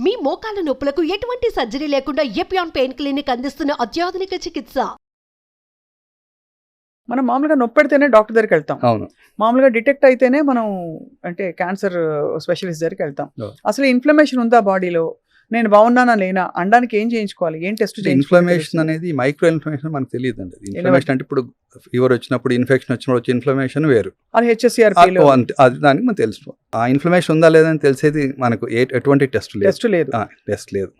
మీ మోకాల నొప్పులకు ఎటువంటి సర్జరీ లేకుండా ఎపియాన్ పెయిన్ క్లినిక్ అందిస్తున్న అత్యాధునిక చికిత్స? మనం మామూలుగా నొప్పి పెడితేనే డాక్టర్ దగ్గరికి వెళ్తాం. అవును. మామూలుగా డిటెక్ట్ అయితేనే మనం అంటే క్యాన్సర్ స్పెషలిస్ట్ దగ్గరికి వెళ్తాం. అసలు ఇన్ఫ్లమేషన్ ఉందా బాడీలో? నేను బాగున్నానా లేనా? అనడానికి ఏం చేయించుకోవాలి? ఏం టెస్ట్ ఇన్ఫ్లమేషన్ అనేది మైక్రో ఇన్ఫ్లమేషన్ మనకు తెలియదు అండి ఇన్ఫ్లమేషన్ అంటే ఇప్పుడు ఫీవర్ వచ్చినప్పుడు ఇన్ఫెక్షన్ వచ్చినప్పుడు వచ్చే ఇన్ఫ్లమేషన్ వేరు. అది అంతే. అది దానికి మనం తెలుసు ఆ ఇన్ఫ్లమేషన్ ఉందా లేదా అని తెలిసేది మనకు ఎటువంటి టెస్ట్ లేదు. టెస్ట్ లేదు. టెస్ట్ లేదు.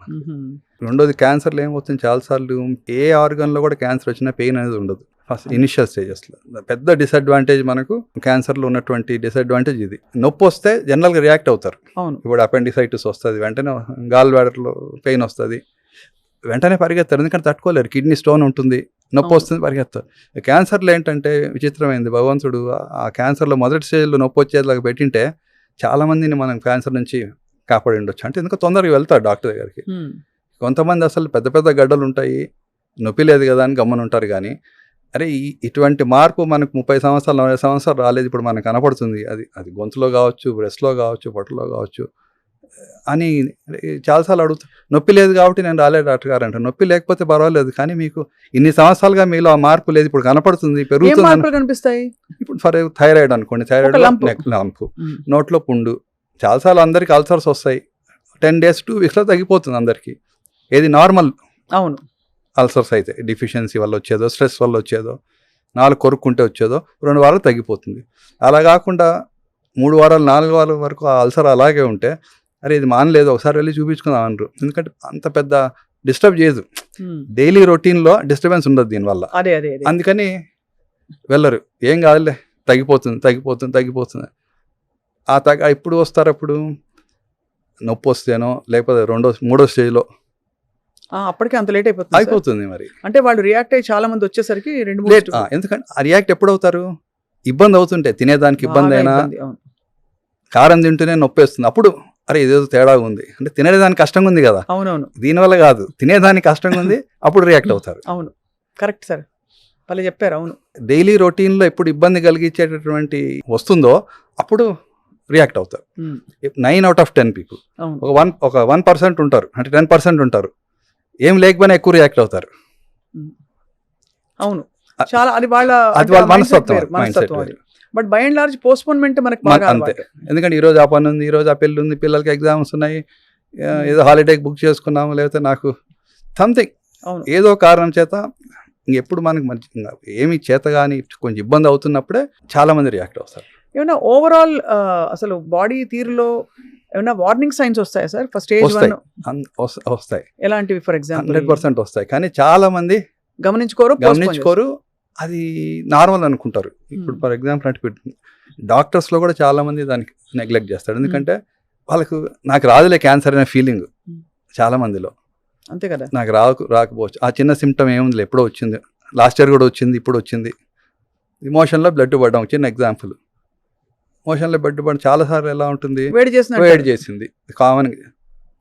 రెండోది క్యాన్సర్లో ఏమవుతుంది? చాలాసార్లు ఏ ఆర్గన్లో కూడా క్యాన్సర్ వచ్చినా పెయిన్ అనేది ఉండదు. ఫస్ట్ ఇనిషియల్ స్టేజెస్లో. పెద్ద డిసడ్వాంటేజ్ మనకు క్యాన్సర్లో ఉన్నటువంటి డిసడ్వాంటేజ్ ఇది. నొప్పి వస్తే జనరల్గా రియాక్ట్ అవుతారు. అవును. ఇప్పుడు అపెండిసైటిస్ వస్తుంది వెంటనే గాల్ బ్లాడర్లో పెయిన్ వస్తుంది. వెంటనే పరిగెత్తారు. ఎందుకంటే తట్టుకోలేరు. కిడ్నీ స్టోన్ ఉంటుంది. నొప్పి. వస్తుంది పరిగెత్తారు. క్యాన్సర్లో ఏంటంటే విచిత్రమైంది. భగవంతుడు ఆ- క్యాన్సర్లో మొదటి స్టేజ్లో నొప్పి వచ్చేలాగా పెట్టింటే చాలా మందిని మనం క్యాన్సర్ నుంచి కాపాడి ఉండొచ్చు. అంటే ఎందుకు తొందరగా వెళ్తారు డాక్టర్ దగ్గరికి. కొంతమంది అసలు పెద్ద పెద్ద గడ్డలు ఉంటాయి నొప్పి లేదు కదా అని గమ్మని ఉంటారు కానీ అరే ఇటువంటి మార్పు మనకు ముప్పై సంవత్సరాలు నలభై సంవత్సరాలు రాలేదు ఇప్పుడు మనకు కనపడుతుంది. అది అది గొంతులో కావచ్చు బ్రెస్ట్లో కావచ్చు పొట్టలో కావచ్చు అని చాలాసార్లు అడుగుతా నొప్పి లేదు కాబట్టి నేను రాలేదు డాక్టర్ గారు అంటారు. నొప్పి లేకపోతే పర్వాలేదు కానీ మీకు ఇన్ని సంవత్సరాలుగా మీలో ఆ మార్పు లేదు ఇప్పుడు కనపడుతుంది పెరుగుతుంది కనిపిస్తాయి? ఇప్పుడు ఫర్ థైరాయిడ్ అనుకోండి. థైరాయిడ్. Neck lump. నోట్లో పుండు. చాలాసార్లు అందరికి అల్సర్స్ వస్తాయి. టెన్ డేస్ టూ వీక్స్లో తగ్గిపోతుంది అందరికీ. ఏది నార్మల్. అవును. అల్సర్స్ అయితే డిఫిషియన్సీ వల్ల వచ్చేదో స్ట్రెస్ వల్ల వచ్చేదో నాలుగు కొరుక్కుంటే వచ్చేదో రెండు వారాలు తగ్గిపోతుంది. అలా కాకుండా మూడు వారాలు నాలుగు వారాల వరకు ఆ అల్సర్ అలాగే ఉంటే అరే ఇది మానలేదు ఒకసారి వెళ్ళి చూపించుకుందాం అనరు ఎందుకంటే అంత పెద్ద డిస్టర్బ్ చేయదు. డైలీ రొటీన్లో డిస్టర్బెన్స్ ఉండదు దీనివల్ల. అదే అదే అదే. అందుకని వెళ్ళరు. ఏం కాదులే తగ్గిపోతుంది తగ్గిపోతుంది తగ్గిపోతుంది. ఆ తగ్గ ఇప్పుడు వస్తారు అప్పుడు నొప్పి వస్తేనో లేకపోతే రెండో మూడో స్టేజ్లో అప్పటికే అంత లేట్ అయిపోతుంది. అయిపోతుంది మరి. అంటే వాళ్ళు రియాక్ట్ అయ్యి చాలా మంది వచ్చేసరికి రెండు మూడు లేట్ ఎందుకంటే ఆ రియాక్ట్ ఎప్పుడు అవుతారు ఇబ్బంది అవుతుంటే తినేదానికి ఇబ్బంది అయినా. కారం తింటూనే నొప్పి వస్తుంది అప్పుడు అరే ఇదేదో తేడా ఉంది. అంటే తినేదానికి కష్టంగా ఉంది కదా. అవునవును. దీనివల్ల కాదు. తినేదానికి కష్టంగా ఉంది అప్పుడు రియాక్ట్ అవుతారు. అవును. కరెక్ట్ సార్ వాళ్ళు చెప్పారు అవును. డైలీ రొటీన్లో ఎప్పుడు ఇబ్బంది కలిగించేటటువంటి వస్తుందో అప్పుడు రియాక్ట్ అవుతారు. Nine out of ten people ఒక వన్ ఒక వన్ పర్సెంట్ ఉంటారు. అంటే టెన్ పర్సెంట్ ఉంటారు. ఏం లేకపోయినా ఎక్కువ రియాక్ట్ అవుతారు. అవును. చాలా అది వాళ్ళ అది వాళ్ళ మనస్తత్వం అది. But by and large postponement మనకు అంతే. ఎందుకంటే ఈ రోజు ఆ పని ఉంది ఈ రోజు ఆ పెళ్ళి ఉంది పిల్లలకి ఎగ్జామ్స్ ఉన్నాయి ఆ, ఏదో హాలిడేకి బుక్ చేసుకున్నాము లేకపోతే నాకు సంథింగ్ అవును. ఏదో కారణం చేత ఎప్పుడు మనకు మంచి ఏమి చేత కానీ కొంచెం ఇబ్బంది అవుతున్నప్పుడే చాలా మంది రియాక్ట్ అవుతారు. ఏమన్నా ఓవరాల్ అసలు బాడీ తీరులో ఏమన్నా వార్నింగ్ సైన్స్ వస్తాయా సార్? ఫస్ట్ స్టేజ్ వస్తాయి. వస్తాయి. ఎలాంటివి ఫర్ ఎగ్జాంపుల్ హండ్రెడ్ పర్సెంట్ వస్తాయి. కానీ చాలా మంది గమనించుకోరు. గమనించుకోరు అది నార్మల్ అనుకుంటారు. ఇప్పుడు Hmm. ఫర్ ఎగ్జాంపుల్ అంటే డాక్టర్స్లో కూడా చాలా మంది దానికి నెగ్లెక్ట్ చేస్తారు. ఎందుకంటే వాళ్ళకు నాకు రాదులే క్యాన్సర్ అనే ఫీలింగ్ Hmm. చాలా మందిలో. అంతే కదా? నాకు రాకు రాకపోవచ్చు. ఆ చిన్న సిమ్టమ్ ఏముంది ఎప్పుడో వచ్చింది. లాస్ట్ ఇయర్ కూడా వచ్చింది ఇప్పుడు వచ్చింది. ఇమోషన్లో బ్లడ్ పడడం చిన్న ఎగ్జాంపుల్ మోషన్లో పడడం చాలాసార్లు ఎలా ఉంటుంది? వేడి చేసిన వేడి చేసింది. కామన్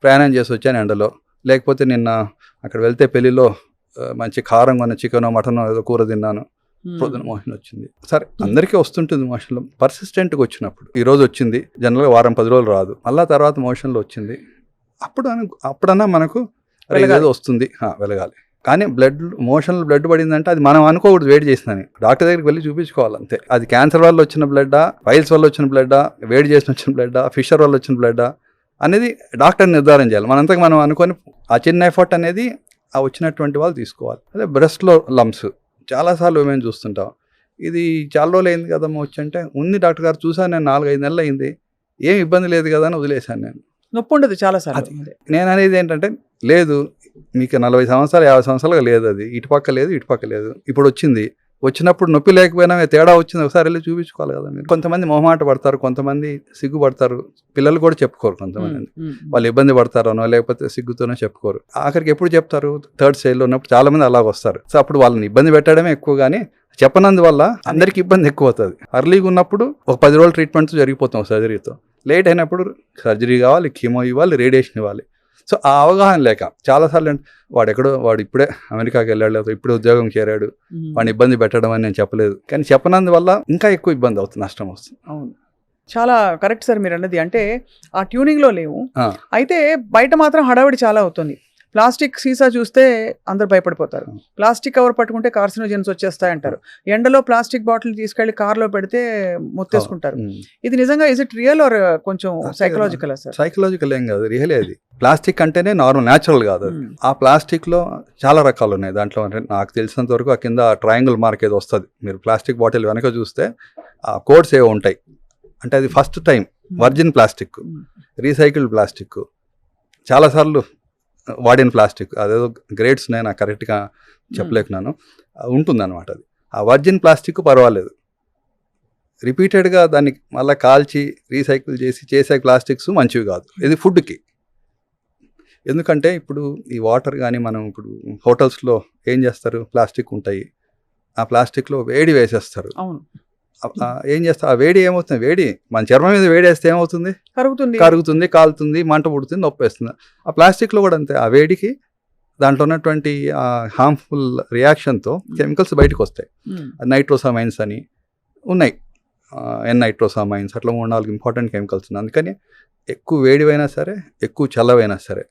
ప్రయాణం చేసి వచ్చాను ఎండలో. లేకపోతే నిన్న అక్కడ వెళ్తే పెళ్ళిలో మంచి కారం కొన్న చికెన్ మటన్ ఏదో కూర తిన్నాను. పొద్దున మోషన్ వచ్చింది. సరే అందరికీ వస్తుంటుంది మోషన్లో. పర్సిస్టెంట్గా వచ్చినప్పుడు. ఈ రోజు వచ్చింది. జనరల్గా వారం పది రోజులు రాదు. మళ్ళా తర్వాత మోషన్లో వచ్చింది. అప్పుడు అను- అప్పుడన్నా మనకు వస్తుంది. వెలగాలి. కానీ బ్లడ్ మోషన్లో బ్లడ్ పడిందంటే అది మనం అనుకోకూడదు వేడి చేసిందని. డాక్టర్ దగ్గరికి వెళ్ళి చూపించుకోవాలి అంతే. అది క్యాన్సర్ వల్ల వచ్చిన బ్లడ్డా ఫైల్స్ వల్ల వచ్చిన బ్లడ్డా వేడి చేసిన వచ్చిన బ్లడ్డా ఫిషర్ వల్ల వచ్చిన బ్లడ్డా అనేది డాక్టర్ నిర్ధారణ చేయాలి. మనంతకు మనం అనుకొని ఆ చిన్న ఎఫర్ట్ అనేది ఆ వచ్చినటువంటి వాళ్ళు తీసుకోవాలి. అదే బ్రెస్ట్లో లమ్స్ చాలాసార్లు మేము చూస్తుంటాం. ఇది చాలా రోజులు అయింది కదమ్మా వచ్చి అంటే ఉంది డాక్టర్ గారు చూసాను నేను నాలుగైదు నెలలు అయింది. ఏం ఇబ్బంది లేదు కదా అని వదిలేశాను నేను. నొప్పి ఉండదు చాలా సార్లు. అది. నేను అనేది ఏంటంటే లేదు మీకు నలభై సంవత్సరాలు యాభై సంవత్సరాలుగా లేదు అది. ఇటుపక్క లేదు ఇటుపక్క లేదు. ఇప్పుడు వచ్చింది. వచ్చినప్పుడు నొప్పి లేకపోయినా తేడా వచ్చింది. ఒకసారి వెళ్ళి చూపించుకోవాలి కదా మీరు. కొంతమంది మొహమాట పడతారు కొంతమంది సిగ్గుపడతారు. పిల్లలు కూడా చెప్పుకోరు కొంతమంది. వాళ్ళు ఇబ్బంది పడతారనో లేకపోతే సిగ్గుతోనో చెప్పుకోరు. ఆఖరికి ఎప్పుడు చెప్తారు? థర్డ్ స్టేజ్లో ఉన్నప్పుడు చాలా మంది అలాగ వస్తారు. సో అప్పుడు వాళ్ళని ఇబ్బంది పెట్టడమే ఎక్కువ కానీ చెప్పనందువల్ల అందరికి ఇబ్బంది ఎక్కువ అవుతుంది. అర్లీగా ఉన్నప్పుడు ఒక పది రోజులు ట్రీట్మెంట్ జరిగిపోతాం సర్జరీతో. లేట్ అయినప్పుడు సర్జరీ కావాలి కీమో ఇవ్వాలి రేడియేషన్ ఇవ్వాలి. సో ఆ అవగాహన లేక చాలాసార్లు వాడు ఎక్కడో వాడు ఇప్పుడే అమెరికాకి వెళ్ళాడు లేకపోతే ఇప్పుడే ఉద్యోగం చేరాడు వాడిని ఇబ్బంది పెట్టడం అని నేను చెప్పలేదు. కానీ చెప్పనందువల్ల ఇంకా ఎక్కువ ఇబ్బంది అవుతుంది నష్టం వస్తుంది. అవును. చాలా కరెక్ట్ సార్ మీరు అన్నది. అంటే ఆ ట్యూనింగ్లో లేవు. అయితే బయట మాత్రం హడావిడి చాలా అవుతుంది. ప్లాస్టిక్ సీసా చూస్తే అందరు భయపడిపోతారు. ప్లాస్టిక్ కవర్ పట్టుకుంటే కార్సినోజన్స్ వచ్చేస్తాయి అంటారు ఎండలో ప్లాస్టిక్ బాటిల్ తీసుకెళ్ళి కార్లో పెడితే మొత్తేసుకుంటారు. ఇది నిజంగా ఇస్ ఇట్ రియల్ ఆర్ కొంచెం సైకలాజికల్ సార్? సైకలాజికల్ ఏం కాదు రియలే అది ప్లాస్టిక్ అంటేనే నార్మల్ న్యాచురల్ కాదు ఆ ప్లాస్టిక్లో చాలా రకాలు ఉన్నాయి. దాంట్లో అంటే నాకు తెలిసినంత వరకు ఆ కింద ట్రయాంగిల్ మార్క్ ఏదో వస్తుంది. మీరు ప్లాస్టిక్ బాటిల్ వెనక చూస్తే ఆ కోడ్స్ ఏవో ఉంటాయి. అంటే అది first time virgin plastic recycled plastic చాలాసార్లు వాడిన ప్లాస్టిక్ అదేదో గ్రేడ్స్ నేను నాకు కరెక్ట్గా చెప్పలేకున్నాను. ఉంటుంది అనమాట అది. ఆ వర్జిన్ ప్లాస్టిక్ పర్వాలేదు. రిపీటెడ్గా దాన్ని మళ్ళీ కాల్చి రీసైకిల్ చేసి చేసే ప్లాస్టిక్స్ మంచివి కాదు. ఇది ఫుడ్కి. ఎందుకంటే ఇప్పుడు ఈ వాటర్ కానీ మనం ఇప్పుడు హోటల్స్లో ఏం చేస్తారు? ప్లాస్టిక్ ఉంటాయి. ఆ ప్లాస్టిక్లో వేడి వేసేస్తారు. అవును. ఏం చేస్తారు ఆ వేడి ఏమవుతుంది? వేడి మన చర్మం మీద వేడి వేస్తే ఏమవుతుంది? కరుగుతుంది. కరుగుతుంది కాలుతుంది మంట పుడుతుంది నొప్పి వేస్తుంది. ఆ ప్లాస్టిక్లో కూడా అంతే. ఆ వేడికి దాంట్లో ఉన్నటువంటి హార్మ్ఫుల్ రియాక్షన్తో కెమికల్స్ బయటకు వస్తాయి. నైట్రోసామైన్స్ అని ఉన్నాయి. ఎన్ నైట్రోసామైన్స్ అట్లా మూడు నాలుగు ఇంపార్టెంట్ కెమికల్స్ ఉన్నాయి. అందుకని ఎక్కువ వేడివైనా సరే ఎక్కువ చల్లవైనా సరే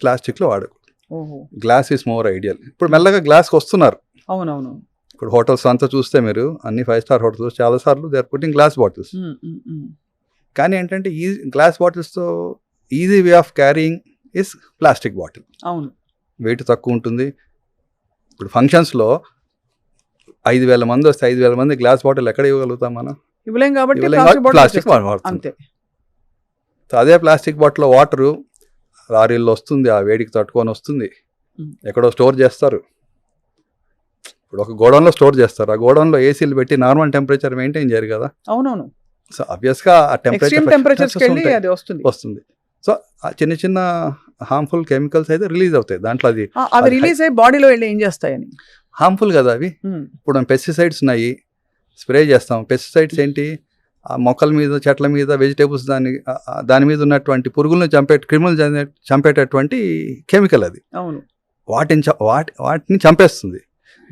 ప్లాస్టిక్లో వాడు ఓహో. గ్లాస్ ఈస్ మోర్ ఐడియల్ ఇప్పుడు మెల్లగా గ్లాస్కి వస్తున్నారు అవునవును. ఇప్పుడు హోటల్స్ అంతా చూస్తే మీరు అన్ని ఫైవ్ స్టార్ హోటల్స్ చాలా సార్లు they are putting glass bottles. కానీ ఏంటంటే ఈ glass బాటిల్స్తో easy way of carrying is plastic bottle అవును. వెయిట్ తక్కువ ఉంటుంది. ఇప్పుడు ఫంక్షన్స్లో ఐదు వేల మంది వస్తే ఐదు వేల మంది గ్లాస్ బాటిల్ ఎక్కడ ఇవ్వగలుగుతాం మనం? ఇవ్వలేం కాబట్టి ప్లాస్టిక్. అంతే. అదే ప్లాస్టిక్ బాటిల్ వాటరు లారీల్లో వస్తుంది ఆ వేడికి తట్టుకొని వస్తుంది. ఎక్కడో స్టోర్ చేస్తారు. ఇప్పుడు ఒక గోడౌన్లో స్టోర్ చేస్తారు. ఆ గోడౌన్లో ఏసీలు పెట్టి నార్మల్ టెంపరేచర్ మెయింటైన్ చేయరు కదా. అవునవును. సో అబ్వియస్గా ఆ అది వస్తుంది. వస్తుంది. సో ఆ చిన్న చిన్న హార్మ్ఫుల్ కెమికల్స్ అయితే రిలీజ్ అవుతాయి. దాంట్లో అది అవి రిలీజ్ అయ్యి బాడీలో వెళ్ళి ఏం చేస్తాయని? హార్మ్ఫుల్ కదా అవి. ఇప్పుడు పెస్టిసైడ్స్ ఉన్నాయి. స్ప్రే చేస్తాం. పెస్టిసైడ్స్ ఏంటి? ఆ మొక్కల మీద చెట్ల మీద వెజిటేబుల్స్ దాని దాని మీద ఉన్నటువంటి పురుగులను చంపే క్రిములు చంపేటటువంటి కెమికల్ అది. అవును. వాటిని వాటి వాటిని చంపేస్తుంది.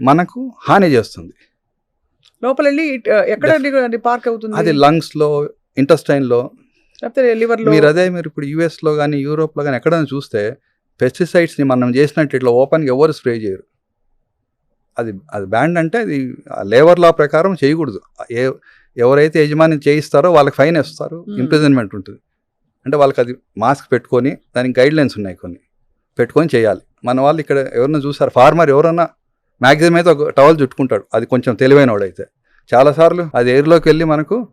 మనకు హాని చేస్తుంది. లోపల వెళ్ళి ఎక్కడ పార్క్ అవుతుంది? అది లంగ్స్లో ఇంటెస్టైన్లో. లేకపోతే లివర్లో? మీరు అదే మీరు ఇప్పుడు యూఎస్లో కానీ యూరోప్లో కానీ ఎక్కడైనా చూస్తే పెస్టిసైడ్స్ని మనం చేసినట్టు ఇట్లా ఓపెన్గా ఎవరు స్ప్రే చేయరు. అది అది బ్యాండ్ అంటే అది లేబర్ లా ప్రకారం చేయకూడదు. ఏ ఎవరైతే యజమాని చేయిస్తారో వాళ్ళకి ఫైన్ వేస్తారు. ఇంప్రిజన్మెంట్ ఉంటుంది. అంటే వాళ్ళకి అది మాస్క్ పెట్టుకొని దానికి గైడ్ లైన్స్ ఉన్నాయి కొన్ని. పెట్టుకొని చేయాలి. మన వాళ్ళు ఇక్కడ ఎవరన్నా చూసారు? ఫార్మర్ ఎవరన్నా మ్యాక్సిమం అయితే ఒక టవల్ చుట్టుకుంటాడు. అది కొంచెం తెలివైన వాడైతే చాలాసార్లు అది ఎయిర్లోకి వెళ్ళి మనకు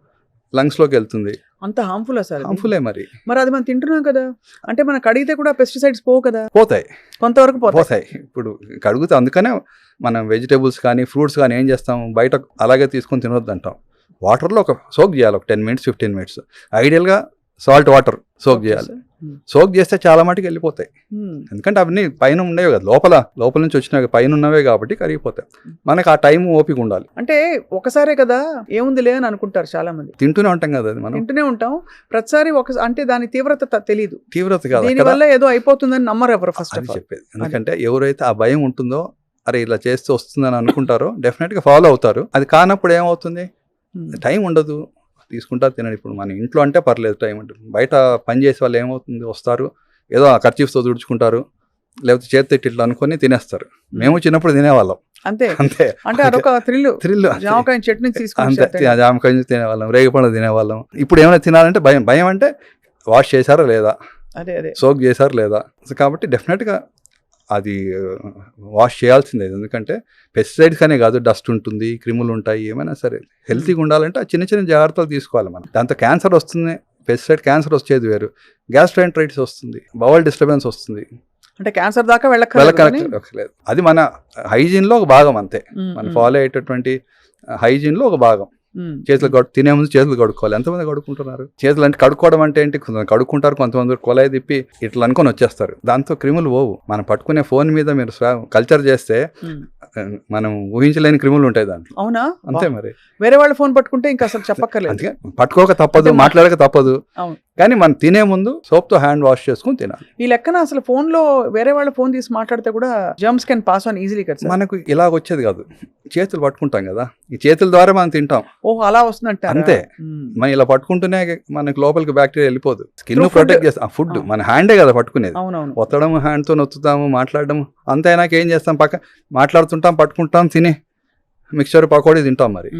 లంగ్స్లోకి వెళ్తుంది. అంత హార్మ్ఫుల్ సార్ అది? హార్మ్ఫుల్లే మరి. మరి అది మనం తింటున్నాం కదా. అంటే మనకు అడిగితే కూడా పెస్టిసైడ్స్ పోవు కదా. పోతాయి. కొంతవరకు పోతాయి. ఇప్పుడు కడుగుతా అందుకనే మనం వెజిటేబుల్స్ కానీ ఫ్రూట్స్ కానీ ఏం చేస్తాం? బయట అలాగే తీసుకొని తినొద్దు అంటాం. వాటర్లో ఒక సోక్ చేయాలి. ఒక టెన్ మినిట్స్ ఫిఫ్టీన్ మినిట్స్ ఐడియల్గా సాల్ట్ వాటర్ సోక్ చేయాలి. సోక్ చేస్తే చాలా మటుకు వెళ్ళిపోతాయి. Hmm. ఎందుకంటే అవన్నీ పైన ఉండేవి కదా. లోపల లోపల నుంచి వచ్చినవి పైన ఉన్నవే కాబట్టి కరిగిపోతాయి. మనకు ఆ టైం ఓపిక ఉండాలి. అంటే ఒకసారే కదా ఏముందిలే అని అనుకుంటారు చాలా మంది తింటూనే ఉంటాం కదా అది మనం. తింటూనే ఉంటాం. ప్రతిసారి ఒక అంటే దాని తీవ్రత త- తెలీదు. తీవ్రత కాదు. దీని అక్కడ వల్ల ఏదో అయిపోతుందని నమ్మరు ఎవరు ఫస్ట్ చెప్పేది. ఎందుకంటే ఎవరైతే ఆ భయం ఉంటుందో అరే ఇలా చేస్తే వస్తుందని అనుకుంటారో డెఫినెట్గా ఫాలో అవుతారు. అది కానప్పుడు ఏమవుతుంది? టైం ఉండదు. తీసుకుంటా తినండి. ఇప్పుడు మన ఇంట్లో అంటే పర్లేదు టైం ఉంటుంది బయట పని చేసే వాళ్ళు ఏమవుతుంది వస్తారు ఏదో ఆ ఖర్చీఫ్తో తుడుచుకుంటారు లేకపోతే చేతి ఇట్లా అనుకొని తినేస్తారు. మేము. చిన్నప్పుడు తినేవాళ్ళం. అంతే. అంతే. అంటే అదొక థ్రిల్. థ్రిల్. జామకాయ చట్నీ అంతే. తీసుకుంటే జామకాయ తినేవాళ్ళం రేగిపండు తినేవాళ్ళం. ఇప్పుడు ఏమైనా తినాలంటే భయం. భయం అంటే వాష్ చేశారా లేదా? అదే అదే. సోక్ చేశారు లేదా? కాబట్టి డెఫినెట్గా అది వాష్ చేయాల్సిందే. ఎందుకంటే పెస్టిసైడ్స్ అనే కాదు డస్ట్ ఉంటుంది క్రిములు ఉంటాయి ఏమైనా సరే. హెల్తీగా ఉండాలంటే ఆ చిన్న చిన్న జాగ్రత్తలు తీసుకోవాలి మనం. దాంతో క్యాన్సర్ వస్తుంది పెస్టిసైడ్ క్యాన్సర్ వచ్చేది వేరు. గ్యాస్ట్రైంట్రైటిస్ వస్తుంది బవల్ డిస్టర్బెన్స్ వస్తుంది. అంటే క్యాన్సర్ దాకా వెళ్ళక్కర్లేదు అది మన హైజీన్లో ఒక భాగం అంతే. మనం ఫాలో అయ్యేటటువంటి హైజీన్లో ఒక భాగం. చేతులు కడు తినే ముందు చేతులు కడుక్కోవాలి. ఎంతమంది కడుక్కుంటున్నారు? చేతులు అంటే కడుక్కోవడం అంటే ఏంటి? కొంతమంది కడుక్కుంటారు కొంతమంది కొలాయి తిప్పి ఇట్లా అనుకొని వచ్చేస్తారు. దాంతో క్రిములు పోవు. మనం పట్టుకునే ఫోన్ మీద మీరు కల్చర్ చేస్తే మనం ఊహించలేని క్రిములు ఉంటాయి దాంట్లో. అవునా? అంతే. మరి. వేరే వాళ్ళ ఫోన్ పట్టుకుంటే ఇంకా అసలు చెప్పక్కర్లేదు. పట్టుకోక తప్పదు మాట్లాడక తప్పదు. కానీ మనం తినే ముందు సోప్తో హ్యాండ్ వాష్ చేసుకుని తినాలి. ఈ లెక్కన అసలు ఫోన్లో వేరే వాళ్ళ ఫోన్ తీసి మాట్లాడితే కూడా germs can pass on easily కదా మనకు ఇలాగ వచ్చేది కాదు. చేతులు పట్టుకుంటాం కదా. ఈ చేతుల ద్వారా మనం తింటాం. ఓహో అలా వస్తుందంట అంతే. మనం ఇలా పట్టుకుంటూనే మనకి లోపలికి బ్యాక్టీరియా వెళ్ళిపోదు. స్కిన్. ప్రొటెక్ట్ చేస్తాం. ఫుడ్. మన హ్యాండే కదా పట్టుకునేది. అవునవును. ఒత్తడం హ్యాండ్తో నొత్తుతాము మాట్లాడడం అంత అయినాక ఏం చేస్తాం? పక్క మాట్లాడుతుంటాం పట్టుకుంటాం తిని మిక్చర్ పకోడీ తింటాం మరి.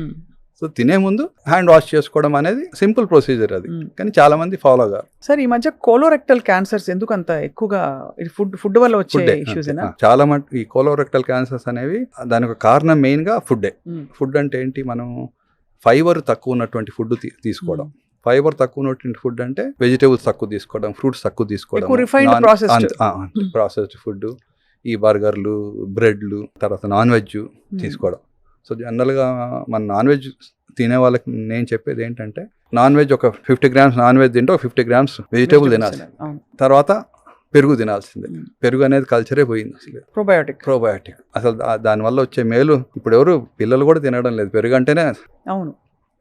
సో తినే ముందు హ్యాండ్ వాష్ చేసుకోవడం అనేది సింపుల్ ప్రొసీజర్ అది. కానీ చాలా మంది ఫాలో కాదు సార్ ఈ మధ్య కోలోరెక్టల్ క్యాన్సర్స్ ఎందుకు అంత ఎక్కువగా ఇది ఫుడ్ ఫుడ్ వల్ల వచ్చే ఇష్యూస్ చాలా మటు ఈ కోలోరెక్టల్ క్యాన్సర్స్ అనేవి దానికి కారణం మెయిన్గా ఫుడ్డే ఫుడ్ అంటే ఏంటి? మనం ఫైబర్ తక్కువ ఉన్నటువంటి ఫుడ్ తీసుకోవడం. ఫైబర్ తక్కువ ఉన్నటువంటి ఫుడ్ అంటే వెజిటేబుల్స్ తక్కువ తీసుకోవడం ఫ్రూట్స్ తక్కువ తీసుకోవడం. ప్రాసెస్డ్ ఫుడ్ ఈ బర్గర్లు బ్రెడ్లు తర్వాత నాన్ వెజ్ తీసుకోవడం. సో జనరల్గా మన నాన్ వెజ్ తినే వాళ్ళకి నేను చెప్పేది ఏంటంటే నాన్ వెజ్ ఒక ఫిఫ్టీ గ్రామ్స్ నాన్ వెజ్ తింటే ఒక ఫిఫ్టీ గ్రామ్స్ వెజిటేబుల్ తినాలి అవును. తర్వాత పెరుగు తినాల్సిందే. పెరుగు అనేది కల్చరే పోయింది అసలు. ప్రోబయోటిక్ ప్రోబయాటిక్ అసలు దానివల్ల వచ్చే మేలు ఇప్పుడు ఎవరు పిల్లలు కూడా తినడం లేదు. పెరుగు అంటేనే అవును.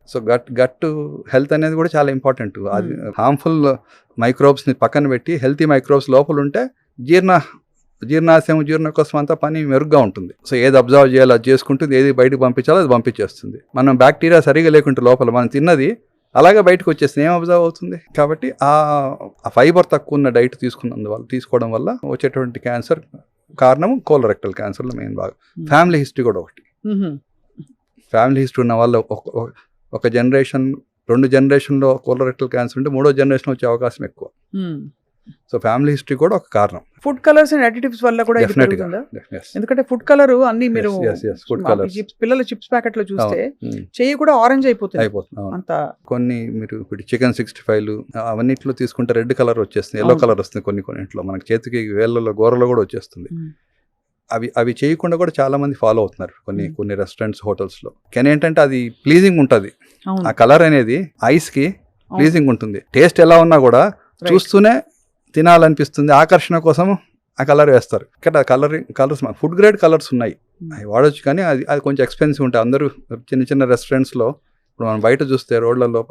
సో గట్ గట్ హెల్త్ అనేది కూడా చాలా ఇంపార్టెంట్. అది హార్మ్ఫుల్ మైక్రోబ్స్ని పక్కన పెట్టి హెల్తీ మైక్రోబ్స్ లోపల ఉంటే జీర్ణ జీర్ణాశయం జీర్ణకోశం అంతా పని మెరుగ్గా ఉంటుంది. సో ఏది అబ్జర్వ్ చేయాలో అది చేసుకుంటుంది ఏది బయటకు పంపించాలో అది పంపించేస్తుంది. మనం బ్యాక్టీరియా సరిగా లేకుంటే లోపల మనం తిన్నది అలాగే బయటకు వచ్చేస్తుంది. ఏం అబ్జర్వ్ అవుతుంది? కాబట్టి ఆ ఫైబర్ తక్కువ ఉన్న డైట్ తీసుకున్నందువల్ల తీసుకోవడం వల్ల వచ్చేటువంటి క్యాన్సర్ కారణం కోలరెక్టల్ క్యాన్సర్లో మెయిన్ బాగా ఫ్యామిలీ హిస్టరీ కూడా ఒకటి. ఫ్యామిలీ హిస్టరీ ఉన్న వాళ్ళు ఒక జనరేషన్ రెండు జనరేషన్లో కోలరెక్టల్ క్యాన్సర్ ఉంటే మూడో జనరేషన్ వచ్చే అవకాశం ఎక్కువ. సో ఫ్యామిలీ హిస్టరీ కూడా ఒక కారణం ఫుడ్ కలర్స్ అండ్ అడిటివ్స్ వల్ల కూడా ఎందుకంటే ఫుడ్ కలర్ అన్ని మీరు colours. chips- పిల్లల చిప్స్ ప్యాకెట్లో చూస్తే ఉమ్, చెయ్యి కూడా ఆరెంజ్ అయిపోతుంది అయిపోతుంది. అంత కొన్ని మీరు ఇప్పుడు చికెన్ సిక్స్టీ ఫైవ్ అవన్నిట్లో తీసుకుంటే రెడ్ కలర్ వచ్చేస్తుంది ఎల్లో. కలర్ వస్తుంది కొన్ని కొన్నింట్లో మనకి చేతికి వేళ్ళలో గోరలో కూడా వచ్చేస్తుంది మ్మ్. అవి అవి చేయకుండా కూడా చాలా మంది ఫాలో అవుతున్నారు కొన్ని మ్మ్. కొన్ని రెస్టారెంట్స్ హోటల్స్లో కానీ ఏంటంటే అది ప్లీజింగ్ ఉంటుంది ఆ కలర్ అనేది ఐస్కి. ప్లీజింగ్ ఉంటుంది టేస్ట్ ఎలా ఉన్నా కూడా. చూస్తూనే తినాలనిపిస్తుంది. ఆకర్షణ కోసం ఆ కలర్ వేస్తారు. ఇక్కడ colour colours food grade colours ఉన్నాయి. Hmm. అవి వాడొచ్చు కానీ అది అది కొంచెం ఎక్స్పెన్సివ్ ఉంటాయి. అందరూ చిన్న చిన్న రెస్టారెంట్స్లో ఇప్పుడు మనం బయట చూస్తే రోడ్లలో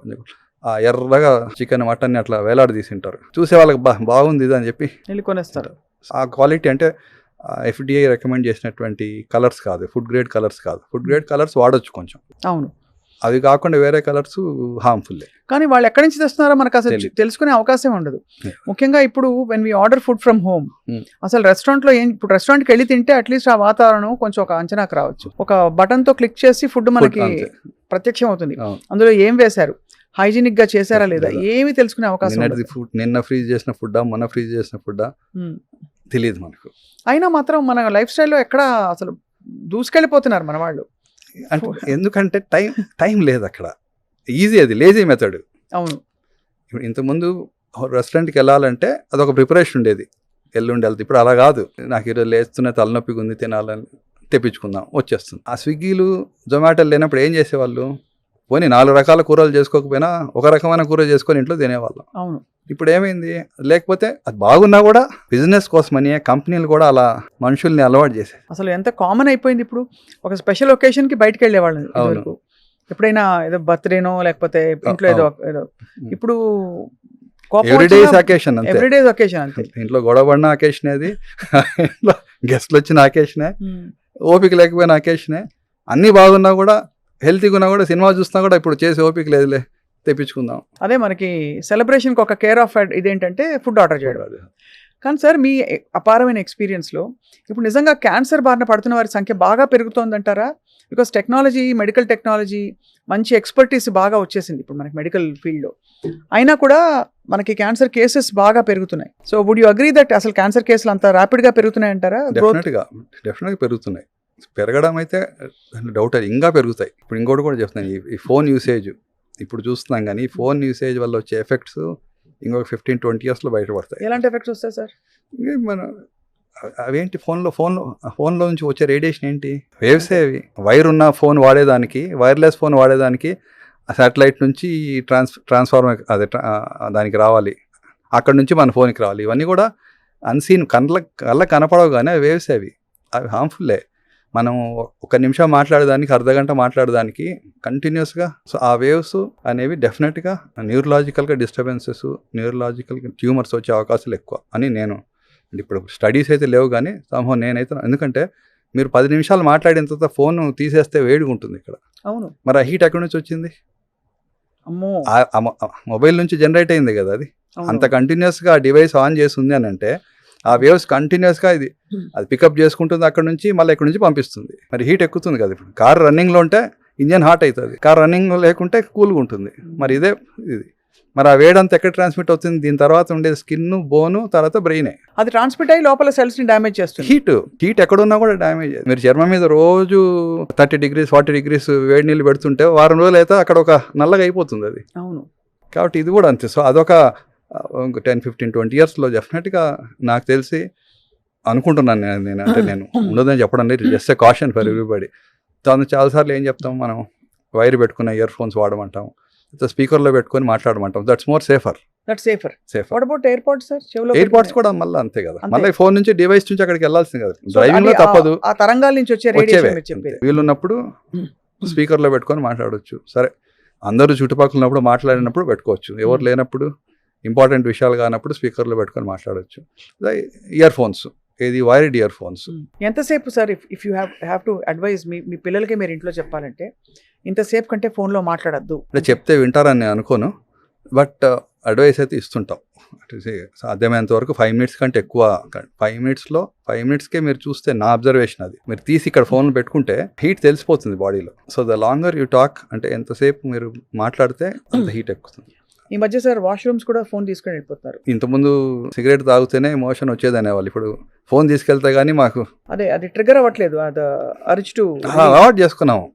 ఆ ఎర్రగా చికెన్ మటన్ అట్లా వేలాడి తీసింటారు చూసే వాళ్ళకి బా బాగుంది ఇది అని చెప్పి కొనేస్తారు. ఆ క్వాలిటీ అంటే ఎఫ్డిఐ రికమెండ్ చేసినటువంటి కలర్స్ కాదు. ఫుడ్ గ్రేడ్ కలర్స్ కాదు. ఫుడ్ గ్రేడ్ కలర్స్ వాడొచ్చు కొంచెం. అవును. అవి కాకుండా వేరే కలర్స్ హార్మ్ఫుల్ కానీ వాళ్ళు ఎక్కడి నుంచి తెస్తున్నారో మనకు అసలు. తెలుసుకునే అవకాశం ఉండదు. ముఖ్యంగా ఇప్పుడు when we order food from home Hmm. అసలు restaurant లో ఏం ఇప్పుడు restaurant కి వెళ్ళి తింటే అట్లీస్ట్ ఆ వాతావరణం కొంచెం ఒక అంచనాకు రావచ్చు ఒక బటన్తో క్లిక్ చేసి ఫుడ్ మనకి. ప్రత్యక్షం అవుతుంది. అందులో ఏం వేశారు హైజీనిక్గా చేశారా లేదా. ఏమీ తెలుసుకునే అవకాశం. ఫుడ్ నిన్న ఫ్రీజ్ చేసిన ఫుడ్ మొన్న ఫ్రీజ్ చేసిన ఫుడ్ Hmm. తెలియదు మనకు అయినా మాత్రం మన లైఫ్ స్టైల్లో ఎక్కడ అసలు దూసుకెళ్ళిపోతున్నారు మన వాళ్ళు అంటే ఎందుకంటే టైం టైం లేదు అక్కడ. ఈజీ అది లేజీ మెథడ్ అవును. ఇప్పుడు ఇంతకుముందు రెస్టారెంట్కి వెళ్ళాలంటే అదొక ప్రిపరేషన్ ఉండేది. ఎల్లుండి వెళ్తే ఇప్పుడు అలా కాదు. నాకు ఈరోజు లేస్తున్న తలనొప్పిగా ఉంది తినాలని తెప్పించుకుందాం వచ్చేస్తుంది. ఆ స్విగ్గీలు జొమాటోలు లేనప్పుడు ఏం చేసేవాళ్ళు? పోనీ నాలుగు రకాల కూరలు చేసుకోకపోయినా ఒక రకమైన కూర చేసుకొని ఇంట్లో తినేవాళ్ళం. అవును. ఇప్పుడు ఏమైంది లేకపోతే అది బాగున్నా కూడా బిజినెస్ కోసమని కంపెనీలు కూడా అలా మనుషుల్ని అలవాటు చేసాయి అసలు ఎంత కామన్ అయిపోయింది ఇప్పుడు? ఒక స్పెషల్ ఒకేషన్కి బయటకు వెళ్ళేవాళ్ళు అవును. ఎప్పుడైనా ఏదో బర్త్డేనో లేకపోతే ఇంట్లో ఏదో ఏదో ఇప్పుడు ఎవ్రీడేస్ అకేషన్ అంతే. ఎవ్రీడే ఒకేషన్ అంతే. ఇంట్లో గొడవ పడిన అకేషన్ అది ఇంట్లో గెస్ట్లు వచ్చిన అకేషనే. ఓపిక లేకపోయిన అకేషనే అన్నీ బాగున్నా కూడా హెల్తీగా ఉన్నా కూడా సినిమా చూస్తున్నా కూడా ఇప్పుడు చేసే ఓపిక లేదులే తెప్పించుకుందాం. అదే మనకి సెలబ్రేషన్కి ఒక కేర్ ఆఫ్ ఇదేంటంటే ఫుడ్ ఆర్డర్ చేయడం. కానీ సార్ మీ అపారమైన ఎక్స్పీరియన్స్లో ఇప్పుడు నిజంగా క్యాన్సర్ బారిన పడుతున్న వారి సంఖ్య బాగా పెరుగుతోందంటారా? బికాస్ టెక్నాలజీ మెడికల్ టెక్నాలజీ మంచి ఎక్స్పర్టీస్ బాగా వచ్చేసింది ఇప్పుడు మనకి మెడికల్ ఫీల్డ్లో అయినా కూడా మనకి క్యాన్సర్ కేసెస్ బాగా పెరుగుతున్నాయి. So would you agree that అసలు క్యాన్సర్ కేసులు అంత ర్యాపిడ్గా పెరుగుతున్నాయి అంటారా డెఫినెట్గా డెఫినెట్గా పెరుగుతున్నాయి. పెరగడం అయితే డౌట్ అది ఇంకా పెరుగుతాయి. ఇప్పుడు ఇంకోటి కూడా చెప్తున్నాను ఈ- ఫోన్ యూసేజ్ ఇప్పుడు చూస్తున్నాం కానీ ఈ ఫోన్ యూసేజ్ వల్ల వచ్చే ఎఫెక్ట్స్ ఇంకొక ఫిఫ్టీన్ ట్వంటీ ఇయర్స్లో బయటపడతాయి. ఎలాంటి ఎఫెక్ట్స్ వస్తాయి సార్? మన అవేంటి ఫోన్లో ఫోన్లో ఫోన్లో నుంచి వచ్చే రేడియేషన్ ఏంటి? వేవ్సే అవి. వైర్ ఉన్న ఫోన్ వాడేదానికి వైర్లెస్ ఫోన్ వాడేదానికి ఆ శాటిలైట్ నుంచి ట్రాన్స్ ట్రాన్స్ఫార్మర్ అదే దానికి రావాలి. అక్కడ నుంచి మన ఫోన్కి రావాలి. ఇవన్నీ కూడా అన్సీన్ కళ్ళ కళ్ళ కనపడవు కానీ అవి వేవ్స్ అవి. అవి హార్మ్ఫుల్లే మనం ఒక నిమిషం మాట్లాడేదానికి అర్ధ గంట మాట్లాడేదానికి కంటిన్యూస్గా సో ఆ వేవ్స్ అనేవి డెఫినెట్గా న్యూరలాజికల్గా డిస్టర్బెన్సెస్ న్యూరలాజికల్ ట్యూమర్స్ వచ్చే అవకాశాలు ఎక్కువ అని నేను ఇప్పుడు స్టడీస్ అయితే లేవు కానీ సంభవం నేనైతే ఎందుకంటే మీరు పది నిమిషాలు మాట్లాడిన తర్వాత ఫోన్ తీసేస్తే వేడిగా ఉంటుంది ఇక్కడ. అవును. మరి ఆ హీట్ ఎక్కడి నుంచి వచ్చింది? అమ్మో! మొబైల్ నుంచి జనరేట్ అయింది కదా అది. అంత కంటిన్యూస్గా ఆ డివైస్ ఆన్ చేసి ఉంది అని అంటే ఆ వేవ్స్ కంటిన్యూస్గా ఇది Hmm. అది పికప్ చేసుకుంటుంది అక్కడ నుంచి మళ్ళీ ఇక్కడ నుంచి పంపిస్తుంది. మరి హీట్ ఎక్కుతుంది కదా ఇప్పుడు. కార్ రన్నింగ్లో ఉంటే ఇంజన్ హాట్ అవుతుంది. కార్ రన్నింగ్ లేకుంటే కూల్గా ఉంటుంది. మరి ఇదే ఇది. మరి ఆ వేడంతా ఎక్కడ ట్రాన్స్మిట్ అవుతుంది? దీని తర్వాత ఉండేది స్కిన్ బోను తర్వాత బ్రెయినే అది ట్రాన్స్మిట్ అయ్యి లోపల సెల్స్ని డ్యామేజ్ చేస్తుంది. హీట్ హీట్ ఎక్కడున్నా కూడా డ్యామేజ్ మీరు చర్మం మీద రోజు థర్టీ డిగ్రీస్ ఫార్టీ డిగ్రీస్ వేడి నీళ్ళు పెడుతుంటే వారం రోజులు అయితే అక్కడ ఒక నల్లగా అయిపోతుంది అది. అవును. కాబట్టి ఇది కూడా అంతే. సో అదొక టెన్ ఫిఫ్టీన్ ట్వంటీ ఇయర్స్లో డెఫినెట్గా నాకు తెలిసి అనుకుంటున్నాను నేను నేను అంటే నేను ఉండదని చెప్పడం లేదు. Just caution for everybody. దాని చాలాసార్లు ఏం చెప్తాం మనం వైర్ పెట్టుకున్న ఇయర్ ఫోన్స్ వాడమంటాం స్పీకర్లో పెట్టుకొని మాట్లాడమంటాం. That's more safer. That safer. Safer. What about airports sir? చెవిలో ఎయిర్ పాడ్స్ కూడా మళ్ళీ అంతే కదా. మళ్ళీ ఫోన్ నుంచి డివైస్ నుంచి అక్కడికి వెళ్ళాల్సింది కదా. డ్రైవింగ్లో తప్పదు. ఆ తరంగాల నుంచి వచ్చే రేడియేషన్ వీళ్ళున్నప్పుడు. స్పీకర్లో పెట్టుకొని మాట్లాడవచ్చు సరే. అందరూ చుట్టుపక్కల ఉన్నప్పుడు మాట్లాడినప్పుడు పెట్టుకోవచ్చు. ఎవరు. లేనప్పుడు ఇంపార్టెంట్ విషయాలు కానప్పుడు స్పీకర్లో పెట్టుకొని మాట్లాడవచ్చు ఇయర్ ఫోన్స్ ఏది వైర్డ్ ఇయర్ ఫోన్స్. ఎంతసేపు sir if if you have have to advise మీ మీ పిల్లలకి మీరు ఇంట్లో చెప్పాలంటే ఇంతసేపు కంటే ఫోన్లో మాట్లాడద్దు. అంటే చెప్తే వింటారని నేను అనుకోను బట్ అడ్వైస్ అయితే ఇస్తుంటాం. సాధ్యమైనంత వరకు ఫైవ్ మినిట్స్ కంటే ఎక్కువ ఫైవ్ మినిట్స్లో ఫైవ్ మినిట్స్కే మీరు చూస్తే నా అబ్జర్వేషన్ అది. మీరు తీసి ఇక్కడ ఫోన్ పెట్టుకుంటే హీట్ తెలిసిపోతుంది బాడీలో. So the longer you talk అంటే ఎంతసేపు మీరు మాట్లాడితే అంత హీట్ ఎక్కుతుంది. ఈ మధ్య సార్ వాష్రూమ్స్ కూడా ఫోన్ తీసుకొని వెళ్ళిపోతున్నారు. ఇంతకుముందు సిగరెట్ తాగితేనే మోషన్ వచ్చేది అనేవాళ్ళు ఇప్పుడు ఫోన్ తీసుకెళ్తే కానీ మాకు అదే అది ట్రిగర్ అవ్వట్లేదు. అది అరిచ్ అలవాటు చేసుకున్నాము.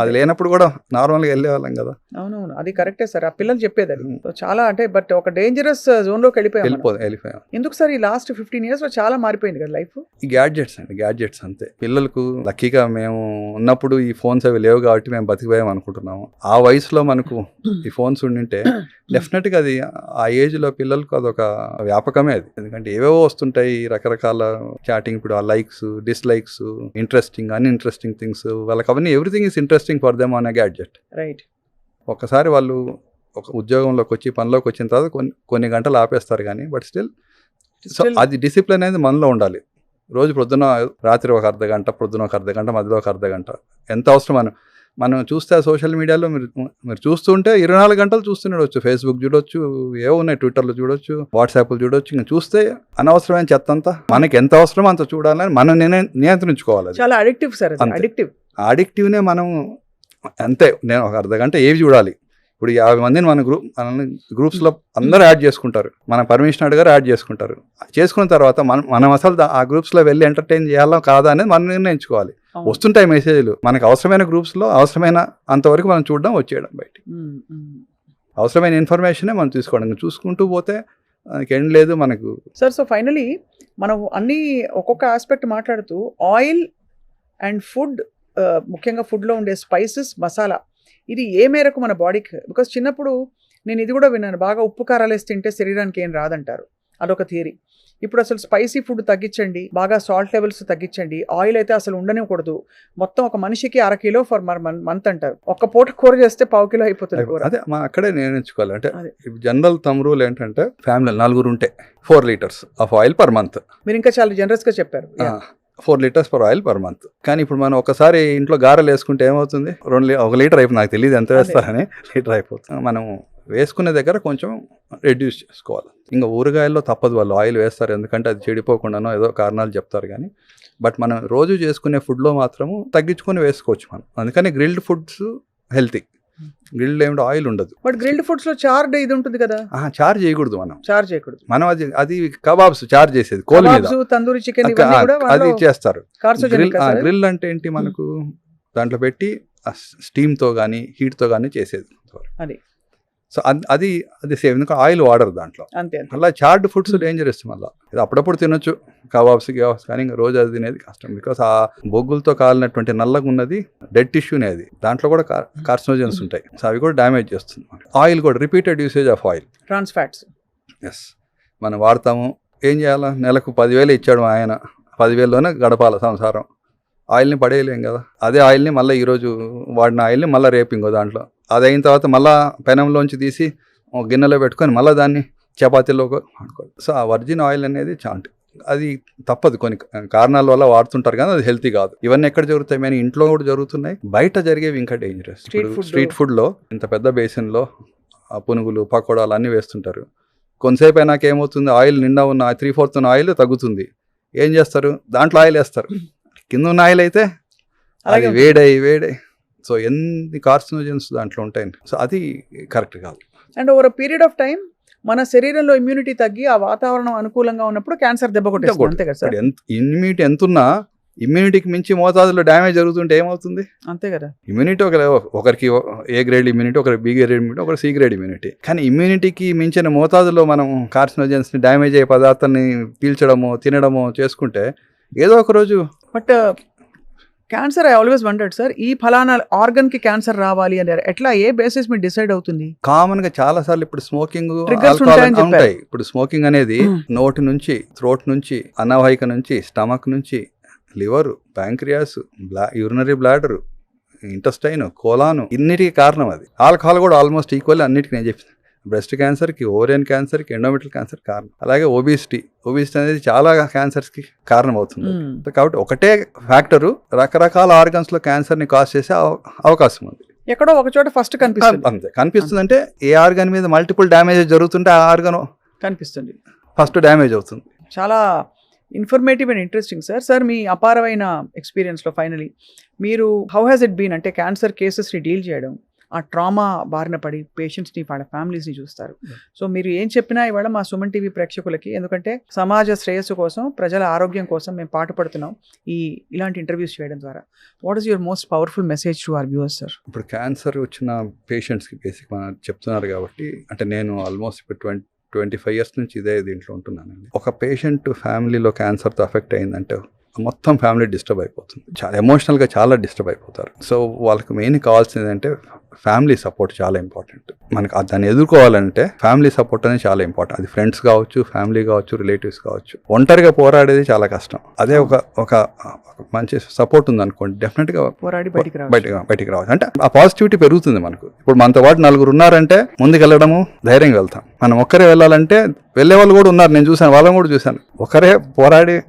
అది లేనప్పుడు కూడా నార్మల్గా వెళ్ళేవాళ్ళం కదా. అవునవును. అది కరెక్టే సార్. ఆ పిల్లలు చెప్పేది అది. చాలా అంటే బట్ ఒక డేంజరస్ జోన్లోకి వెళ్ళిపోయాం వెళ్ళిపోయాం. ఎందుకు సార్ ఈ లాస్ట్ ఫిఫ్టీన్ ఇయర్స్లో చాలా మారిపోయింది కదా లైఫ్ ఈ గ్యాడ్జెట్స్ అండి గ్యాడ్జెట్స్ అంతే. పిల్లలకు లక్కీగా మేము ఉన్నప్పుడు ఈ ఫోన్స్ అవి లేవు కాబట్టి మేము బతికిపోయాం అనుకుంటున్నాము. ఆ వయసులో మనకు ఈ ఫోన్స్ ఉండింటే డెఫినెట్గా అది ఆ ఏజ్లో పిల్లలకు అదొక వ్యాపకమే అది. ఎందుకంటే ఏవేవో వస్తుంటాయి రకరకాల చాటింగ్ ఇప్పుడు ఆ likes dislikes interesting uninteresting things వాళ్ళకి అవన్నీ everything is interesting for them అనే గ్యాడ్జెట్ రైట్ ఒక్కసారి వాళ్ళు ఒక ఉద్యోగంలోకి వచ్చి పనిలోకి వచ్చిన తర్వాత కొన్ని కొన్ని గంటలు ఆపేస్తారు కానీ బట్ స్టిల్ సో అది డిసిప్లిన్ అనేది మనలో ఉండాలి. రోజు ప్రొద్దున రాత్రి ఒక అర్ధ గంట ప్రొద్దున ఒక అర్ధ గంట మధ్యలో ఒక అర్ధ గంట. ఎంత అవసరం మనం మనం చూస్తే ఆ సోషల్ మీడియాలో మీరు మీరు చూస్తుంటే ఇరవై నాలుగు గంటలు చూస్తూనే ఉండొచ్చు ఫేస్బుక్ చూడొచ్చు ఏవో ఉన్నాయి ట్విట్టర్లో చూడొచ్చు వాట్సాప్లో చూడొచ్చు. ఇంకా చూస్తే అనవసరమైన చెత్త అంతా మనకి ఎంత అవసరమో అంత చూడాలని మనం నియ- నియంత్రించుకోవాలి చాలా అడిక్టివ్ సార్. అడిక్టివ్ అడిక్టివ్నే మనం అంతే. నేను ఒక అర్ధ గంట ఏవి చూడాలి. ఇప్పుడు యాభై మందిని మన గ్రూప్ మనల్ని గ్రూప్స్లో అందరూ యాడ్ చేసుకుంటారు. మన పర్మిషన్ అడిగారు యాడ్ చేసుకుంటారు. చేసుకున్న తర్వాత మనం మనం అసలు ఆ గ్రూప్స్లో వెళ్ళి ఎంటర్టైన్ చేయాలా కాదా అనేది మనం నిర్ణయించుకోవాలి. వస్తుంటాయి మెసేజ్లు. మనకు అవసరమైన గ్రూప్స్లో అవసరమైన అంతవరకు మనం చూడడం వచ్చేయడం బయట అవసరమైన ఇన్ఫర్మేషనే మనం తీసుకోవడం. చూసుకుంటూ పోతే ఎండ్ లేదు మనకు. సార్ సో ఫైనలీ మనం అన్ని ఒక్కొక్క ఆస్పెక్ట్ మాట్లాడుతూ ఆయిల్ అండ్ ఫుడ్ ముఖ్యంగా ఫుడ్లో ఉండే స్పైసెస్ మసాలా. ఇది ఏ మేరకు మన బాడీకి బికాస్ చిన్నప్పుడు నేను ఇది కూడా విన్నాను బాగా ఉప్పు కారాలు వేసి తింటే శరీరానికి ఏం రాదంటారు. అదొక థియరీ. ఇప్పుడు అసలు స్పైసీ ఫుడ్ తగ్గించండి బాగా సాల్ట్ లెవెల్స్ తగ్గించండి ఆయిల్ అయితే అసలు ఉండనివ్వకూడదు. మొత్తం ఒక మనిషికి అర కిలో ఫర్ మర్ మంత్ అంటారు. ఒక్క పూట కూర చేస్తే పావు కిలో అయిపోతుంది కూర. అదే మా అక్కడే నిర్ణయించుకోవాలి అంటే అదే. జనరల్ తమ్ రూల్ ఏంటంటే ఫ్యామిలీ నలుగురు ఉంటే four litres of oil per month. మీరు ఇంకా చాలా జనరస్గా చెప్పారు. Four litres per oil per month. కానీ ఇప్పుడు మనం ఒకసారి ఇంట్లో గారెలు వేసుకుంటే ఏమవుతుంది? రెండు ఒక లీటర్ అయిపోతుంది నాకు తెలియదు ఎంత. వేస్తారని లీటర్ అయిపోతుంది. మనం వేసుకునే దగ్గర కొంచెం రెడ్యూస్ చేసుకోవాలి. ఇంకా ఊరగాయల్లో తప్పదు వాళ్ళు ఆయిల్ వేస్తారు. ఎందుకంటే అది చెడిపోకుండానో ఏదో కారణాలు చెప్తారు కానీ. బట్ మనం రోజు చేసుకునే ఫుడ్లో మాత్రము తగ్గించుకొని వేసుకోవచ్చు మనం. అందుకని గ్రిల్డ్ ఫుడ్స్ హెల్తీ. గ్రిల్డ్ ఏమిటో? ఆయిల్ ఉండదు. బట్ గ్రిల్డ్ ఫుడ్స్లో చార్డ్ ఇది ఉంటుంది కదా? చార్జ్ చేయకూడదు మనం. చార్ చేయకూడదు. మనం అది అది కబాబ్స్ చార్జ్ చేసేది కోల్ తందూరి చికెన్ అది చేస్తారు. గ్రిల్ అంటే ఏంటి మనకు? దాంట్లో పెట్టి స్టీమ్తో కానీ హీట్తో కానీ చేసేది. అది. సో అది అది సేమ్ ఎందుకంటే ఆయిల్ వాడరు దాంట్లో. అంతే మళ్ళీ చార్డ్ ఫుడ్స్ డేంజరస్ మళ్ళీ. అప్పుడప్పుడు తినొచ్చు. కబాబ్స్ గిబాబ్స్ కానీ ఇంకా రోజు అది తినేది కష్టం. బికాస్ ఆ బొగ్గులతో కాలినటువంటి నల్లగా ఉన్నది డెడ్ టిష్యూనే అది. దాంట్లో కూడా కార్సినోజన్స్ ఉంటాయి. సో అవి కూడా డ్యామేజ్ చేస్తుంది ఆయిల్ కూడా repeated usage of oil trans fats yes మనం వాడతాము. ఏం చేయాలా? నెలకు పదివేలు ఇచ్చాడు ఆయన. పదివేల్లోనే గడపాలి సంసారం. ఆయిల్ని పడేయలేం కదా. అదే ఆయిల్ని మళ్ళీ ఈరోజు వాడిన ఆయిల్ని మళ్ళీ రేపు ఇంకో దాంట్లో. అది అయిన తర్వాత మళ్ళీ పెనంలోంచి తీసి గిన్నెలో పెట్టుకొని మళ్ళీ దాన్ని చపాతీలో వాడుకోవాలి. సో ఆ వర్జిన్ ఆయిల్ అనేది చాంట్. అది తప్పదు. కొన్ని కారణాల వల్ల వాడుతుంటారు కానీ అది హెల్తీ కాదు. ఇవన్నీ ఎక్కడ జరుగుతాయి? మేము ఇంట్లో కూడా జరుగుతున్నాయి. బయట జరిగేవి ఇంకా డేంజరస్ స్ట్రీట్ ఫుడ్లో ఇంత పెద్ద బేసిన్లో పునుగులు పకోడాలు అన్నీ వేస్తుంటారు. కొంతసేపు అయినాక ఏమవుతుంది? ఆయిల్ నిండా ఉన్న త్రీ ఫోర్త్ ఉన్న ఆయిల్ తగ్గుతుంది. ఏం చేస్తారు? దాంట్లో ఆయిల్ వేస్తారు. కింద ఉన్న ఆయిల్ అయితే అది వేడై వేడై. సో ఎన్ని కార్సినోజన్స్ దాంట్లో ఉంటాయి సో అది కరెక్ట్ కాదు. And over period of time మన శరీరంలో ఇమ్యూనిటీ తగ్గి ఆ వాతావరణం అనుకూలంగా ఉన్నప్పుడు క్యాన్సర్ దెబ్బ కొట్టేస్తుంది. అంతే కదా సార్. ఇమ్యూనిటీ ఎంత ఉన్నా ఇమ్యూనిటీకి మించి మోతాదులో డ్యామేజ్ జరుగుతుంటే ఏమవుతుంది? అంతే కదా. ఇమ్యూనిటీ ఒక ఒకరికి ఏ గ్రేడ్ ఇమ్యూనిటీ ఒకరికి బి గ్రేడ్ ఇమ్యూనిటీ ఒకరికి సి గ్రేడ్ ఇమ్యూనిటీ కానీ ఇమ్యూనిటీకి మించిన మోతాదులో మనం కార్సినోజన్స్ని డ్యామేజ్ అయ్యే పదార్థాన్ని పీల్చడమో తినడమో చేసుకుంటే ఏదో ఒక రోజు but cancer I always wondered sir ఈ ఫలానా ఆర్గన్కి క్యాన్సర్ రావాలి అని ఎట్లా ఏ బేసిస్ మీద డిసైడ్ అవుతుంది? కామన్గా చాలా సార్లు ఇప్పుడు స్మోకింగ్. ఉంటాయి. ఇప్పుడు స్మోకింగ్ అనేది నోటి నుంచి థ్రోట్ నుంచి అన్నవాహిక నుంచి స్టమక్ నుంచి లివర్ ప్యాంక్రియాస్ బ్లా యూరినరీ బ్లాడర్ ఇంటెస్టైన్ కోలాను ఇన్నిటికి కారణం అది. ఆల్కహాల్ కూడా ఆల్మోస్ట్ ఈక్వల్ అన్నిటికీ నేను చెప్పిన. బ్రెస్ట్ క్యాన్సర్కి ఓరియన్ క్యాన్సర్కి ఎండోమెట్రల్ క్యాన్సర్ కారణం. అలాగే ఒబిసిటీ ఒబిసిటీ అనేది చాలా క్యాన్సర్స్కి కారణం అవుతుంది. కాబట్టి ఒకటే ఫ్యాక్టరు రకరకాల ఆర్గన్స్లో క్యాన్సర్ని కాజ్ చేసే అవ- అవకాశం ఉంది. ఎక్కడో ఒక చోట ఫస్ట్ కనిపిస్తుంది. అంతే. కనిపిస్తుంది అంటే ఏ ఆర్గన్ మీద మల్టిపుల్ డ్యామేజ్ జరుగుతుంటే ఆ ఆర్గన్ కనిపిస్తుంది. ఫస్ట్ డ్యామేజ్ అవుతుంది. చాలా informative and interesting sir. Sir మీ అపారమైన ఎక్స్పీరియన్స్లో ఫైనలీ మీరు హౌ హ్యాస్ ఇట్ బీన్? అంటే క్యాన్సర్ కేసెస్ని డీల్ చేయడం. ఆ ట్రామా బారిన పడి పేషెంట్స్ని వాళ్ళ ఫ్యామిలీస్ని చూస్తారు. సో మీరు ఏం చెప్పినా ఇవాళ మా సుమన్ టీవీ ప్రేక్షకులకి ఎందుకంటే సమాజ శ్రేయస్సు కోసం ప్రజల ఆరోగ్యం కోసం మేము పాటుపడుతున్నాం ఈ ఇలాంటి ఇంటర్వ్యూస్ చేయడం ద్వారా. What is your most powerful message to our viewers sir ఇప్పుడు క్యాన్సర్ వచ్చిన పేషెంట్స్కి బేసిక్ మనం చెప్తున్నారు కాబట్టి అంటే నేను ఆల్మోస్ట్ ఇప్పుడు ట్వంటీ ట్వంటీ ఫైవ్ ఇయర్స్ నుంచి ఇదే దీంట్లో ఉంటున్నానండి. ఒక పేషెంట్ ఫ్యామిలీలో క్యాన్సర్తో అఫెక్ట్ అయిందంటే మొత్తం ఫ్యామిలీ డిస్టర్బ్ అయిపోతుంది. చాలా ఎమోషనల్గా చాలా డిస్టర్బ్ అయిపోతారు. సో వాళ్ళకి మెయిన్ కావాల్సింది ఏంటంటే ఫ్యామిలీ సపోర్ట్ చాలా ఇంపార్టెంట్ మనకి దాన్ని ఎదుర్కోవాలంటే ఫ్యామిలీ సపోర్ట్ అనేది చాలా ఇంపార్టెంట్ అది ఫ్రెండ్స్ కావచ్చు ఫ్యామిలీ కావచ్చు రిలేటివ్స్ కావచ్చు. ఒంటరిగా పోరాడేది చాలా కష్టం. అదే ఒక ఒక మంచి సపోర్ట్ ఉంది డెఫినెట్గా పోరాడి బయటికి రావాలి బయటకు బయటికి రావచ్చు. అంటే ఆ పాజిటివిటీ పెరుగుతుంది మనకు. ఇప్పుడు మనతో పాటు నలుగురు ఉన్నారంటే ముందుకు వెళ్ళడము ధైర్యంగా వెళ్తాం. మనం ఒక్కరే వెళ్ళాలంటే వెళ్ళే వాళ్ళు కూడా ఉన్నారు. నేను చూశాను వాళ్ళని కూడా చూశాను. ఒకరే పోరాడి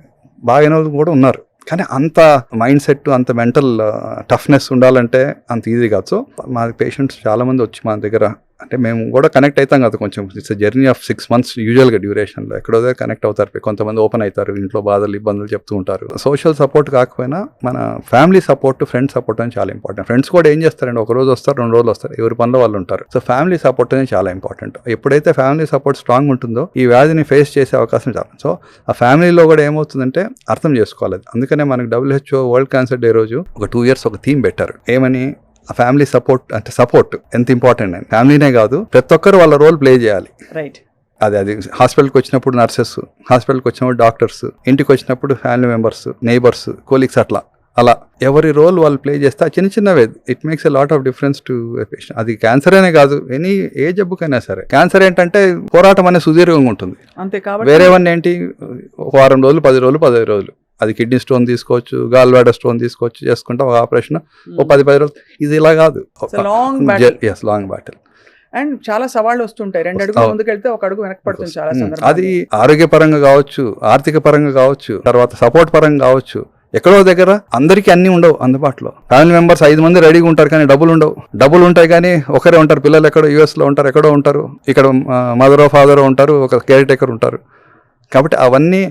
బాగా వాళ్ళు కూడా ఉన్నారు. కానీ అంత మైండ్ సెట్ అంత మెంటల్ టఫ్నెస్ uh, ఉండాలంటే అంత ఈజీ కాదు. సో మా పేషెంట్స్ చాలామంది వచ్చి మా దగ్గర అంటే మేము కూడా కనెక్ట్ అవుతాం కదా కొంచెం. It's journey of six months యూజువల్గా డ్యూరేషన్లో ఎక్కడో కనెక్ట్ అవుతారు. కొంతమంది ఓపెన్ అవుతారు. ఇంట్లో బాధలు ఇబ్బందులు చెప్తూ ఉంటారు. సోషల్ సపోర్ట్ కాకపోయినా మన ఫ్యామిలీ సపోర్ట్ ఫ్రెండ్ సపోర్ట్ అని చాలా ఇంపార్టెంట్ ఫ్రెండ్స్ కూడా ఏం చేస్తారండి ఒక రోజు వస్తారు రెండు రోజులు వస్తారు. ఎవరి పనిలో వాళ్ళు ఉంటారు. సో ఫ్యామిలీ సపోర్ట్ అనేది చాలా ఇంపార్టెంట్ ఎప్పుడైతే ఫ్యామిలీ సపోర్ట్ స్ట్రాంగ్ ఉంటుందో ఈ వ్యాధిని ఫేస్ చేసే అవకాశం చాలా. సో ఆ ఫ్యామిలీలో కూడా ఏమవుతుందంటే అర్థం చేసుకోవాలి. అందుకనే మనకి డబ్ల్యూహెచ్ఓ వరల్డ్ క్యాన్సర్ డే రోజు ఒక టూ ఇయర్స్ ఒక థీమ్ పెట్టారు. ఏమని? ఆ ఫ్యామిలీ సపోర్ట్ అంటే సపోర్ట్ ఎంత ఇంపార్టెంట్ అని. ఫ్యామిలీనే కాదు ప్రతి ఒక్కరు వాళ్ళ రోల్ ప్లే చేయాలి. రైట్ అది అది. హాస్పిటల్కి వచ్చినప్పుడు నర్సెస్ హాస్పిటల్కి వచ్చినప్పుడు డాక్టర్స్ ఇంటికి వచ్చినప్పుడు ఫ్యామిలీ మెంబర్స్ నైబర్స్ కోలీగ్స్ అట్లా. అలా ఎవరి రోల్ వాళ్ళు ప్లే చేస్తే చిన్న చిన్నవే. It makes a lot of difference to patient అది క్యాన్సర్ అనే కాదు ఎనీ ఏ జబ్బుకైనా సరే. క్యాన్సర్ ఏంటంటే పోరాటం అనేది సుదీర్ఘంగా ఉంటుంది. అంతే కాబట్టి వేరే వన్ ఏంటి? వారం రోజులు పది రోజులు పదిహేను రోజులు. అది కిడ్నీ స్టోన్ తీసుకోవచ్చు గాల్ బ్లాడర్ స్టోన్ తీసుకోవచ్చు చేసుకుంటే ఒక ఆపరేషన్ ఓ పది పది రోజులు. ఇది ఇలా కాదు. Long battle as long battle and చాలా సవాళ్ళు వస్తుంటాయి. రెండు అడుగులు అవును. ముందుకు వెళ్తే ఒక అడుగు వెనక్కి పడుతుంది చాలా సందర్భాలు అది ఆరోగ్యపరంగా కావచ్చు ఆర్థిక పరంగా కావచ్చు తర్వాత సపోర్ట్ పరంగా కావచ్చు ఎక్కడో దగ్గర అందరికీ అన్ని ఉండవు అందుబాటులో. ఫ్యామిలీ మెంబర్స్ ఐదు మంది రెడీగా ఉంటారు కానీ డబ్బులు ఉండవు. డబ్బులు ఉంటాయి కానీ ఒకరే ఉంటారు. పిల్లలు ఎక్కడో యూఎస్లో ఉంటారు ఎక్కడో ఉంటారు. ఇక్కడ మదరో ఫాదరో ఉంటారు ఒక కేర్ టేకర్ ఉంటారు. కాబట్టి అవన్నీ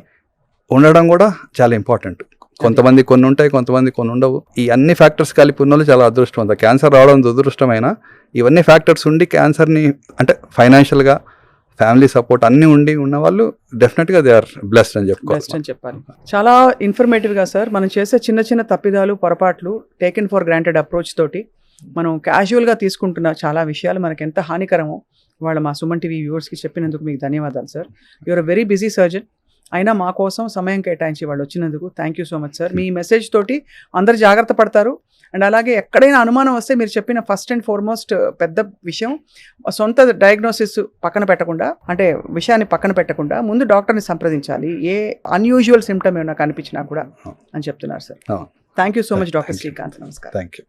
ఉండడం కూడా చాలా ఇంపార్టెంట్ కొంతమంది కొన్ని ఉంటాయి కొంతమంది కొన్ని ఉండవు. ఈ అన్ని ఫ్యాక్టర్స్ కలిపి ఉన్న వాళ్ళు చాలా అదృష్టం క్యాన్సర్ రావడం దురదృష్టమైన ఇవన్నీ ఫ్యాక్టర్స్ ఉండి క్యాన్సర్ని అంటే ఫైనాన్షియల్గా ఫ్యామిలీ సపోర్ట్ అన్నీ ఉండి ఉన్న వాళ్ళు డెఫినెట్గా దే ఆర్ బ్లెస్డ్ అని బెస్ట్ అని చెప్పాలి. చాలా ఇన్ఫర్మేటివ్గా సార్ మనం చేసే చిన్న చిన్న తప్పిదాలు పొరపాట్లు టేకెన్ ఫర్ గ్రాంటెడ్ అప్రోచ్ తోటి మనం క్యాజువల్గా తీసుకుంటున్న చాలా విషయాలు మనకి ఎంత హానికరమో వాళ్ళ మా సుమన్ టీవీ వ్యూవర్స్కి చెప్పినందుకు మీకు ధన్యవాదాలు sir you're very busy surgeon అయినా మా కోసం సమయం కేటాయించి వాళ్ళు వచ్చినందుకు thank you so much sir me message తోటి అందరు జాగ్రత్త పడతారు. అండ్ అలాగే ఎక్కడైనా అనుమానం వస్తే మీరు చెప్పిన ఫస్ట్ అండ్ ఫార్మోస్ట్ పెద్ద విషయం సొంత డయాగ్నోసిస్ పక్కన పెట్టకుండా అంటే విషయాన్ని పక్కన పెట్టకుండా ముందు డాక్టర్ని సంప్రదించాలి. ఏ అన్యూజువల్ సిమ్టమ్ ఏమైనా కనిపించినా కూడా అని చెప్తున్నారు sir. Thank you so much doctor. Srikanth నమస్కారం థ్యాంక్ యూ